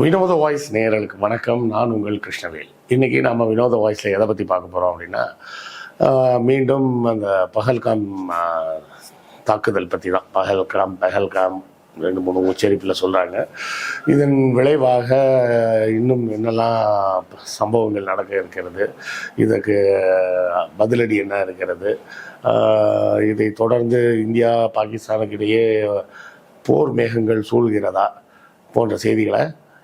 வினோத வாய்ஸ் நேயர்களுக்கு வணக்கம். நான் உங்கள் கிருஷ்ணவேல். இன்றைக்கி நம்ம வினோத வாய்ஸில் எதை பற்றி பார்க்க போகிறோம் அப்படின்னா மீண்டும் அந்த பகல்காம் தாக்குதல் பற்றி தான் பகல்காம் பகல்காம் ரெண்டு மூணு உச்சரிப்பில் சொல்கிறாங்க இதன் விளைவாக இன்னும் என்னெல்லாம் சம்பவங்கள் நடக்க இருக்கிறது இதற்கு பதிலடி என்ன இருக்கிறது இதை தொடர்ந்து இந்தியா பாகிஸ்தானுக்கு இடையே போர் மேகங்கள் சூழ்கிறதா போன்ற செய்திகளை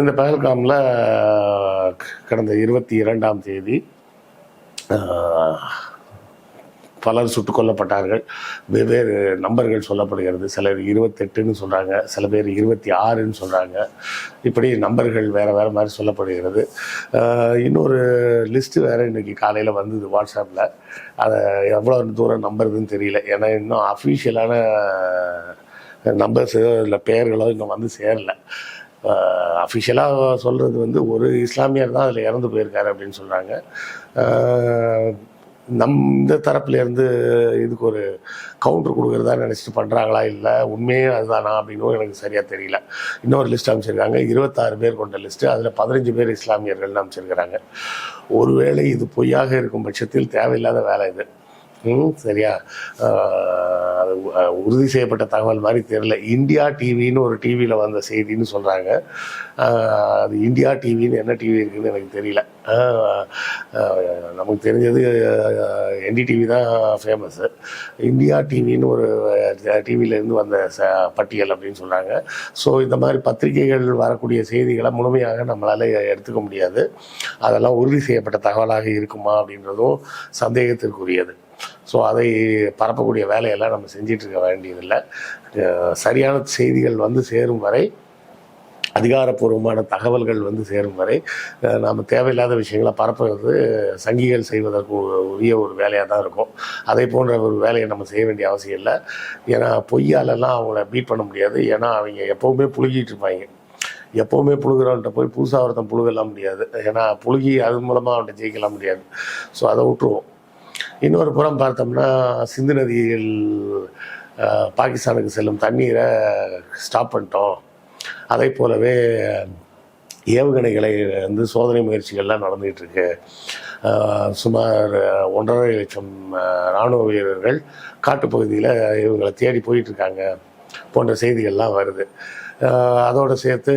இந்த பகல்காமில் கடந்த இருபத்தி இரண்டாம் தேதி பலர் சுட்டுக் கொல்லப்பட்டார்கள். வெவ்வேறு நம்பர்கள் சொல்லப்படுகிறது. சிலர் இருபத்தெட்டுன்னு சொல்கிறாங்க சில பேர் இருபத்தி ஆறுன்னு சொல்கிறாங்க இப்படி நம்பர்கள் வேறு வேறு மாதிரி சொல்லப்படுகிறது. இன்னொரு லிஸ்ட்டு வேறு இன்றைக்கி காலையில் வந்தது வாட்ஸ்அப்பில் அதை எவ்வளோ தூரம் நம்புறதுன்னு தெரியல. ஏன்னா இன்னும் அஃபீஷியலான நம்பர்ஸோ இல்லை பெயர்களோ இன்னும் வந்து சேரல. அஃபிஷியலாக சொல்கிறது வந்து ஒரு இஸ்லாமியர் தான் அதில் இறந்து போயிருக்காரு அப்படின்னு சொல்கிறாங்க நம் இந்த தரப்புலேருந்து இதுக்கு ஒரு கவுண்டர் கொடுக்குறதா நினச்சிட்டு பண்ணுறாங்களா இல்லை உண்மையே அதுதானா அப்படின்னும் எனக்கு சரியாக தெரியல. இன்னொரு லிஸ்ட் அமைச்சிருக்காங்க இருபத்தாறு பேர் கொண்ட லிஸ்ட்டு அதில் பதினஞ்சு பேர் இஸ்லாமியர்கள்னு அமைச்சிருக்கிறாங்க ஒருவேளை இது பொய்யாக இருக்கும் பட்சத்தில் தேவையில்லாத வேலை இது. சரியா? அது உறுதி செய்யப்பட்ட தகவல் மாதிரி தெரியல. இந்தியா டிவின்னு ஒரு டிவியில் வந்த செய்தின்னு சொல்கிறாங்க அது இந்தியா டிவின்னு என்ன டிவி இருக்குதுன்னு எனக்கு தெரியல. நமக்கு தெரிஞ்சது என்டிடிவி தான் ஃபேமஸ்ஸு இந்தியா டிவின்னு ஒரு டிவியிலேருந்து வந்த ச பட்டியல் அப்படின்னு சொல்கிறாங்க ஸோ இந்த மாதிரி பத்திரிகைகள் வரக்கூடிய செய்திகளை முழுமையாக நம்மளால் எடுத்துக்க முடியாது. அதெல்லாம் உறுதி செய்யப்பட்ட தகவலாக இருக்குமா அப்படின்றதும் சந்தேகத்திற்குரியது. ஸோ அதை பரப்பக்கூடிய வேலையெல்லாம் நம்ம செஞ்சிட்ருக்க வேண்டியதில்லை. சரியான செய்திகள் வந்து சேரும் வரை அதிகாரப்பூர்வமான தகவல்கள் வந்து சேரும் வரை நாம் தேவையில்லாத விஷயங்களை பரப்புறது சங்கிகள் செய்வதற்கு உரிய ஒரு வேலையாக தான் இருக்கும். அதே போன்ற ஒரு வேலையை நம்ம செய்ய வேண்டிய அவசியம் இல்லை. ஏன்னா பொய்யாலெல்லாம் அவங்கள பீட் பண்ண முடியாது. ஏன்னா அவங்க எப்போவுமே புழுகிட்டு இருப்பாங்க. எப்போவுமே புழுகிறவன்ட்ட போய் புதுசாக ஒருத்தன் புழுகலாம் முடியாது. ஏன்னா புழுகி அது மூலமாக அவன்கிட்ட ஜெயிக்கலாம் முடியாது. ஸோ அதை விட்டுருவோம். இன்னொரு புறம் பார்த்தோம்னா சிந்து நதியில் பாகிஸ்தானுக்கு செல்லும் தண்ணீரை ஸ்டாப் பண்ணிட்டோம். அதே போலவே ஏவுகணைகளை வந்து சோதனை முயற்சிகள்லாம் நடந்துகிட்டு இருக்கு சுமார் ஒன்றரை லட்சம் இராணுவ ராணுவ வீரர்கள் காட்டுப்பகுதியில் இவங்களை தேடி போயிட்டுருக்காங்க போன்ற செய்திகள்லாம் வருது. அதோடு சேர்த்து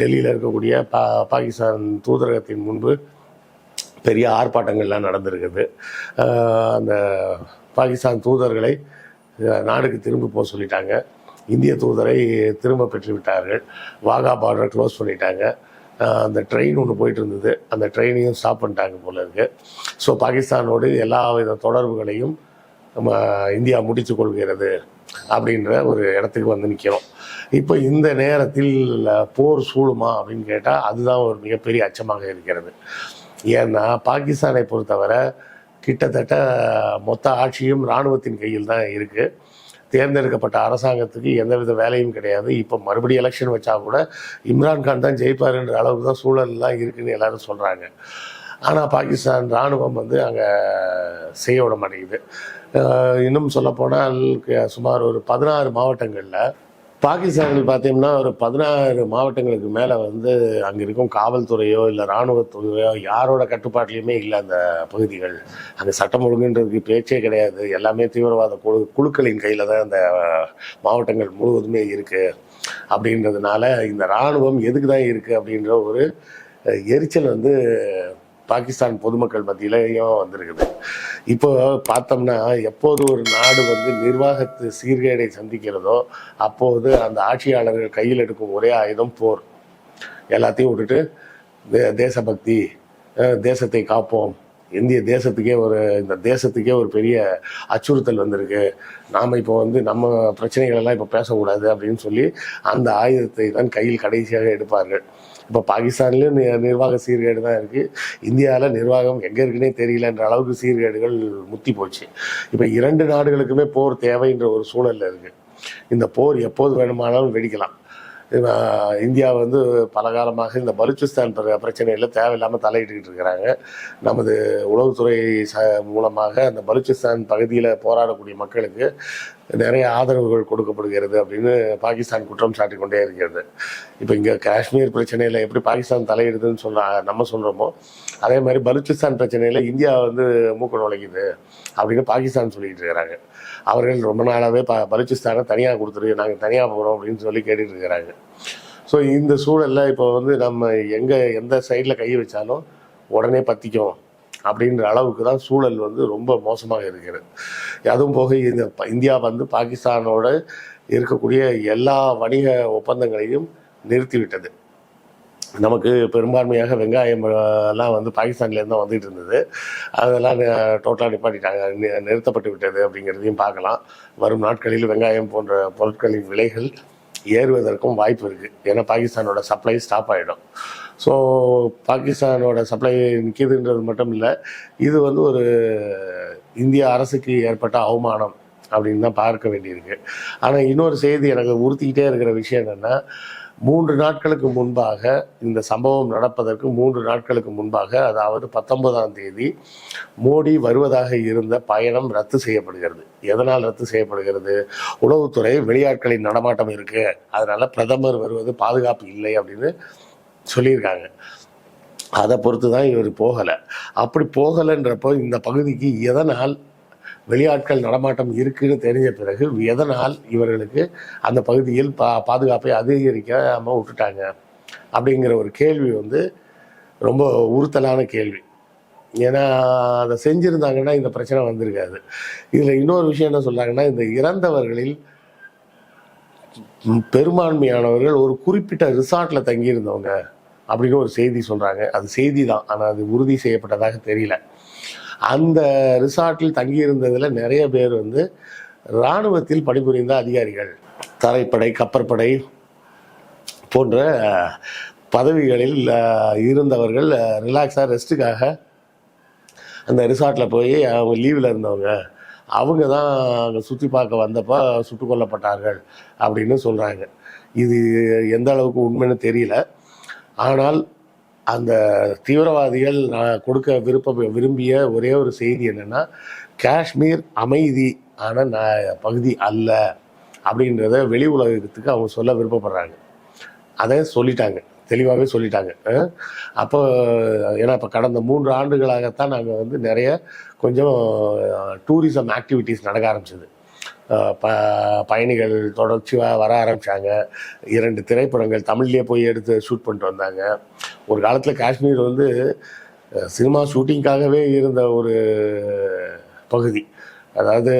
டெல்லியில் இருக்கக்கூடிய பா பாகிஸ்தான் தூதரகத்தின் முன்பு பெரிய ஆர்ப்பாட்டங்கள்லாம் நடந்திருக்குது. அந்த பாகிஸ்தான் தூதர்களை நாடுக்கு திரும்ப போக சொல்லிட்டாங்க. இந்திய தூதரை திரும்ப பெற்று விட்டார்கள் வாகா பார்டர் க்ளோஸ் பண்ணிட்டாங்க. அந்த ட்ரெயின் ஒன்று போயிட்டு இருந்தது. அந்த ட்ரெயினையும் ஸ்டாப் பண்ணிட்டாங்க போல இருக்கு. ஸோ பாகிஸ்தானோடு எல்லா வித தொடர்புகளையும் நம்ம இந்தியா முடித்து கொள்கிறது அப்படின்ற ஒரு இடத்துக்கு வந்து நிற்கிறோம் இப்போ இந்த நேரத்தில் போர் சூழுமா அப்படின்னு கேட்டால் அதுதான் ஒரு மிகப்பெரிய அச்சமாக இருக்கிறது. ஏன்னா பாகிஸ்தானை பொறுத்தவரை கிட்டத்தட்ட மொத்த ஆட்சியும் இராணுவத்தின் கையில் தான் இருக்குது தேர்ந்தெடுக்கப்பட்ட அரசாங்கத்துக்கு எந்தவித வேலையும் கிடையாது. இப்போ மறுபடியும் எலெக்ஷன் வச்சா கூட இம்ரான்கான் தான் ஜெயிப்பாருன்ற அளவுக்கு தான் சூழல்லாம் இருக்குதுன்னு எல்லாரும் சொல்கிறாங்க ஆனால் பாகிஸ்தான் இராணுவம் வந்து அங்கே செய்ய விட மாட்டேங்குது. இன்னும் சொல்லப்போனால் சுமார் ஒரு பதினாறு மாவட்டங்களில் பாகிஸ்தானில் பார்த்தீங்கன்னா ஒரு பதினாறு மாவட்டங்களுக்கு மேலே வந்து அங்கே இருக்கும் காவல்துறையோ இல்லை இராணுவத்துறையோ யாரோட கட்டுப்பாட்டிலையுமே இல்லை அந்த பகுதிகள். அங்கே சட்டம் ஒழுங்குன்றதுக்கு பேச்சே கிடையாது. எல்லாமே தீவிரவாத குழு குழுக்களின் கையில் தான் அந்த மாவட்டங்கள் முழுவதுமே இருக்குது அப்படின்றதுனால இந்த இராணுவம் எதுக்கு தான் இருக்குது அப்படின்ற ஒரு எரிச்சல் வந்து பாகிஸ்தான் பொதுமக்கள் மத்தியிலையும் வந்திருக்குது. இப்போ பார்த்தோம்னா எப்போது ஒரு நாடு வந்து நிர்வாகத்து சீர்கேடை சந்திக்கிறதோ அப்போது அந்த ஆட்சியாளர்கள் கையில் எடுக்கும் ஒரே ஆயுதம் போர். எல்லாத்தையும் விட்டுட்டு தே- தேசபக்தி தேசத்தை காப்போம். இந்திய தேசத்துக்கே ஒரு இந்த தேசத்துக்கே ஒரு பெரிய அச்சுறுத்தல் வந்திருக்கு. நாம் இப்போ வந்து நம்ம பிரச்சனைகளெல்லாம் இப்போ பேசக்கூடாது அப்படின்னு சொல்லி அந்த ஆயுதத்தை தான் கையில் கடைசியாக எடுப்பார்கள். இப்போ பாகிஸ்தான்லேயும் நி- நிர்வாக சீர்கேடு தான் இருக்குது இந்தியாவில் நிர்வாகம் எங்கே இருக்குன்னே தெரியலன்ற அளவுக்கு சீர்கேடுகள் முத்தி போச்சு. இப்போ இரண்டு நாடுகளுக்குமே போர் தேவைன்ற ஒரு சூழலில் இருக்குது இந்த போர் எப்போது வேணுமானாலும் வெடிக்கலாம். இந்தியா வந்து பல காலமாக இந்த பலுச்சிஸ்தான் பிர- தேவையில்லாமல் தலையிட்டுக்கிட்டு இருக்கிறாங்க. நமது உளவுத்துறை ச மூலமாக அந்த பலுச்சிஸ்தான் பகுதியில் போராடக்கூடிய மக்களுக்கு நிறைய ஆதரவுகள் கொடுக்கப்படுகிறது அப்படின்னு பாகிஸ்தான் குற்றம் சாட்டி கொண்டே இருக்கிறது. இப்போ இங்கே காஷ்மீர் பிரச்சனையில் எப்படி பாகிஸ்தான் தலையிடுதுன்னு சொன்னா நம்ம சொல்கிறோமோ அதே மாதிரி பலூச்சிஸ்தான் பிரச்சனையில் இந்தியா வந்து மூக்கு நுழைக்குது அப்படின்னு பாகிஸ்தான் சொல்லிக்கிட்டு இருக்கிறாங்க. அவர்கள் ரொம்ப நாளாகவே ப பலூச்சிஸ்தானை தனியாக கொடுத்துருக்கு நாங்கள் தனியாக போகிறோம் அப்படின்னு சொல்லி கேட்டுட்டு இருக்கிறாங்க. ஸோ இந்த சூழலில் இப்போ வந்து நம்ம எங்கே எந்த சைடில் கை வச்சாலும் உடனே பற்றிக்கும் அப்படின்ற அளவுக்கு தான் சூழல் வந்து ரொம்ப மோசமாக இருக்கிறது. அதுவும் போக இந்த இந்தியா வந்து பாகிஸ்தானோட இருக்கக்கூடிய எல்லா வணிக ஒப்பந்தங்களையும் நிறுத்திவிட்டது. நமக்கு பெரும்பான்மையாக வெங்காயம் எல்லாம் வந்து பாகிஸ்தான்லேருந்து தான் வந்துட்டு இருந்தது. அதெல்லாம் டோட்டலாக நிப்பாட்டிட்டாங்க நிறுத்தப்பட்டு விட்டது அப்படிங்கிறதையும் பார்க்கலாம். வரும் நாட்களில் வெங்காயம் போன்ற பொருட்களின் விலைகள் ஏறுவதற்கும் வாய்ப்பு இருக்குது ஏன்னா பாகிஸ்தானோட சப்ளை ஸ்டாப் ஆகிடும் ஸோ பாகிஸ்தானோட சப்ளை நிற்கிதுன்றது மட்டும் இல்லை இது வந்து ஒரு இந்திய அரசுக்கு ஏற்பட்ட அவமானம். அப்படின்னு தான் பார்க்க வேண்டியிருக்கு. ஆனால் இன்னொரு செய்தி எனக்கு உறுத்திக்கிட்டே இருக்கிற விஷயம் என்னென்னா மூன்று நாட்களுக்கு முன்பாக இந்த சம்பவம் நடப்பதற்கு மூன்று நாட்களுக்கு முன்பாக அதாவது பத்தொன்பதாம் தேதி மோடி வருவதாக இருந்த பயணம் ரத்து செய்யப்படுகிறது. எதனால் ரத்து செய்யப்படுகிறது? உளவுத்துறை வெளியாட்களின் நடமாட்டம் இருக்கு. அதனால பிரதமர் வருவது பாதுகாப்பு இல்லை அப்படின்னு சொல்லியிருக்காங்க. அதை பொறுத்து தான் இவர் போகலை. அப்படி போகலைன்றப்போ இந்த பகுதிக்கு எதனால் வெளியாட்கள் நடமாட்டம் இருக்குன்னு தெரிஞ்ச பிறகு எதனால் இவர்களுக்கு அந்த பகுதியில் பா பாதுகாப்பை அதிகரிக்காமல் விட்டுட்டாங்க? அப்படிங்கிற ஒரு கேள்வி வந்து ரொம்ப உறுத்தலான கேள்வி. ஏன்னா அதை செஞ்சுருந்தாங்கன்னா இந்த பிரச்சனை வந்திருக்காது. இதில் இன்னொரு விஷயம் என்ன சொல்கிறாங்கன்னா இந்த இறந்தவர்களில் பெரும்பான்மையானவர்கள் ஒரு குறிப்பிட்ட ரிசார்ட்டில் தங்கியிருந்தவங்க அப்படின்னு ஒரு செய்தி சொல்கிறாங்க அது செய்தி தான். ஆனால் அது உறுதி செய்யப்பட்டதாக தெரியல. அந்த ரிசார்ட்டில் தங்கியிருந்ததில் நிறைய பேர் வந்து இராணுவத்தில் பணிபுரிந்த அதிகாரிகள் தரைப்படை கப்பற்படை போன்ற பதவிகளில் இருந்தவர்கள் ரிலாக்ஸாக ரெஸ்ட்டுக்காக அந்த ரிசார்ட்டில் போய் அவங்க லீவில் இருந்தவங்க அவங்க தான் அங்கே சுற்றி பார்க்க வந்தப்போ சுட்டுக் கொல்லப்பட்டார்கள் அப்படின்னு சொல்கிறாங்க இது எந்த அளவுக்கு உண்மைன்னு தெரியல. ஆனால் அந்த தீவிரவாதிகள் நான் கொடுக்க விருப்ப விரும்பிய ஒரே ஒரு செய்தி என்னென்னா காஷ்மீர் அமைதி ஆன ந- பகுதி அல்ல அப்படின்றத வெளி உலகத்துக்கு அவங்க சொல்ல விருப்பப்படுறாங்க. அதை சொல்லிட்டாங்க. தெளிவாகவே சொல்லிட்டாங்க. அப்போ ஏன்னா இப்போ கடந்த மூன்று ஆண்டுகளாகத்தான் நாங்கள் வந்து நிறைய கொஞ்சம் டூரிசம் ஆக்டிவிட்டீஸ் நடக்க ஆரம்பிச்சது. ப பயணிகள் தொடர்ச்சியாக வர ஆரம்பித்தாங்க இரண்டு திரைப்படங்கள் தமிழ்லேயே போய் எடுத்து ஷூட் பண்ணிட்டு வந்தாங்க. ஒரு காலத்தில் காஷ்மீர் வந்து சினிமா ஷூட்டிங்காகவே இருந்த ஒரு பகுதி. அதாவது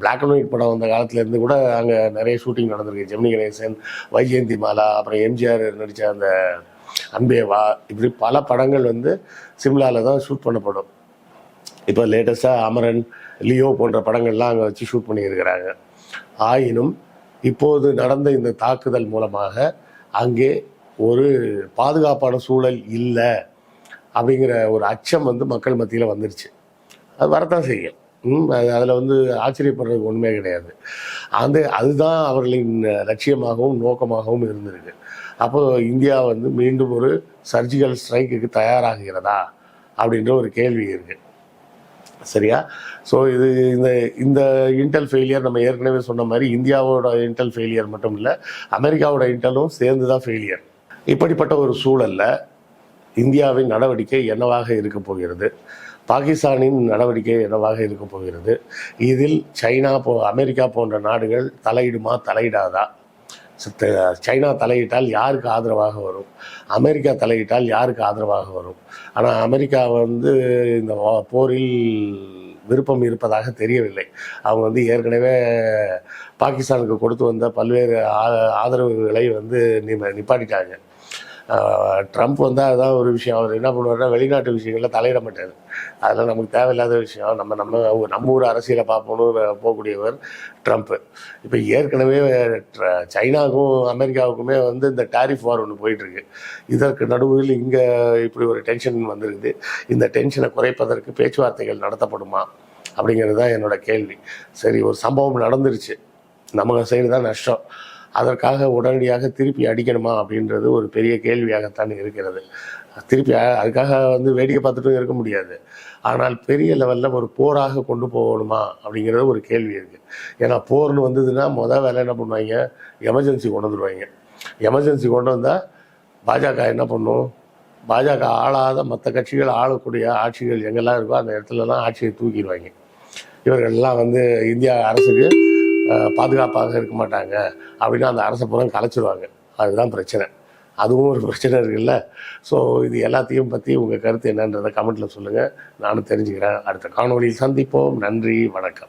பிளாக் அண்ட் ஒயிட் படம் வந்த காலத்துலேருந்து கூட அங்கே நிறைய ஷூட்டிங் நடந்திருக்கு. ஜெமினி கணேசன் வைஜெயந்தி மாலா அப்புறம் எம்ஜிஆர் நடித்த அந்த அன்பேவா இப்படி பல படங்கள் வந்து சிம்லாவில் தான் ஷூட் பண்ணப்படும். இப்போ லேட்டஸ்ட்டாக அமரன் லியோ போன்ற படங்கள்லாம் அங்கே வச்சு ஷூட் பண்ணியிருக்கிறாங்க. ஆயினும் இப்போது நடந்த இந்த தாக்குதல் மூலமாக அங்கே ஒரு பாதுகாப்பான சூழல் இல்லை அப்படிங்கிற ஒரு அச்சம் வந்து மக்கள் மத்தியில் வந்துருச்சு. அது வரத்தான் செய்யும். அது அதில் வந்து ஆச்சரியப்படுறதுக்கு ஒன்றுமே கிடையாது. அந்த அதுதான் அவர்களின் லட்சியமாகவும் நோக்கமாகவும் இருந்திருக்கு. அப்போ இந்தியா வந்து மீண்டும் ஒரு சர்ஜிக்கல் ஸ்ட்ரைக்குக்கு தயாராகிறதா அப்படின்ற ஒரு கேள்வி இருக்குது சரியா? ஸோ இது இந்த இந்த இன்டெல் ஃபெயிலியர் நம்ம ஏற்கனவே சொன்ன மாதிரி இந்தியாவோட இன்டெல் ஃபெயிலியர் மட்டும் இல்லை அமெரிக்காவோட இன்டெலும் சேர்ந்து தான் ஃபெயிலியர் இப்படிப்பட்ட ஒரு சூழல்ல இந்தியாவின் நடவடிக்கை என்னவாக இருக்க போகிறது? பாகிஸ்தானின் நடவடிக்கை என்னவாக இருக்க போகிறது? இதில் சைனா போ அமெரிக்கா போன்ற நாடுகள் தலையிடுமா தலையிடாதா? சைனா தலையிட்டால் யாருக்கு ஆதரவாக வரும்? அமெரிக்கா தலையிட்டால் யாருக்கு ஆதரவாக வரும்? ஆனால் அமெரிக்கா வந்து இந்த போரில் விருப்பம் இருப்பதாக தெரியவில்லை. அவங்க வந்து ஏற்கனவே பாகிஸ்தானுக்கு கொடுத்து வந்த பல்வேறு ஆ- ஆதரவுகளை வந்து நிப்பாட்டிட்டாங்க. ட்ரம்ப் வந்தால் அதான் ஒரு விஷயம் அவர் என்ன பண்ணுவாருன்னா வெளிநாட்டு விஷயங்களில் தலையிட மாட்டார் அதெல்லாம் நமக்கு தேவையில்லாத விஷயம். நம்ம நம்ம நம்ம ஊர் அரசியலை பார்ப்போம்னு போகக்கூடியவர் ட்ரம்ப்பு இப்போ ஏற்கனவே ட்ர- சைனாவுக்கும் அமெரிக்காவுக்குமே வந்து இந்த டாரிஃப் வார் ஒன்று போயிட்டுருக்கு. இதற்கு நடுவில் இங்கே இப்படி ஒரு டென்ஷன் வந்திருக்குது. இந்த டென்ஷனை குறைப்பதற்கு பேச்சுவார்த்தைகள் நடத்தப்படுமா? அப்படிங்கிறது தான் என்னோட கேள்வி. சரி ஒரு சம்பவம் நடந்துருச்சு. நமக்கு சைடு தான் நஷ்டம். அதற்காக உடனடியாக திருப்பி அடிக்கணுமா அப்படின்றது ஒரு பெரிய கேள்வியாகத்தான் இருக்கிறது. திருப்பி அதுக்காக வந்து வேடிக்கை பார்த்துட்டும் இருக்க முடியாது. ஆனால் பெரிய லெவலில் ஒரு போராக கொண்டு போகணுமா அப்படிங்கிறது ஒரு கேள்வி இருக்குது ஏன்னா போர்னு வந்ததுன்னா மொதல் வேலை என்ன பண்ணுவாங்க? எமர்ஜென்சி கொண்டு வந்துடுவாங்க எமர்ஜென்சி கொண்டு வந்தால் பாஜக என்ன பண்ணும்? பாஜக ஆளாத மற்ற கட்சிகள் ஆளக்கூடிய ஆட்சிகள் எங்கெல்லாம் இருக்கோ அந்த இடத்துலலாம் ஆட்சியை தூக்கிடுவாங்க. இவர்கள்லாம் வந்து இந்தியா அரசுக்கு பாதுகாப்பாக இருக்க மாட்டாங்க அப்படின்னா அந்த அரசை புறம் கலைச்சிருவாங்க. அதுதான் பிரச்சனை. அதுவும் ஒரு பிரச்சனை இருக்குல்ல. ஸோ இது எல்லாத்தையும் பற்றி உங்கள் கருத்து என்னன்றதை கமெண்ட்டில் சொல்லுங்கள் நானும் தெரிஞ்சுக்கிறேன். அடுத்த காணொளியில் சந்திப்போம். நன்றி. வணக்கம்.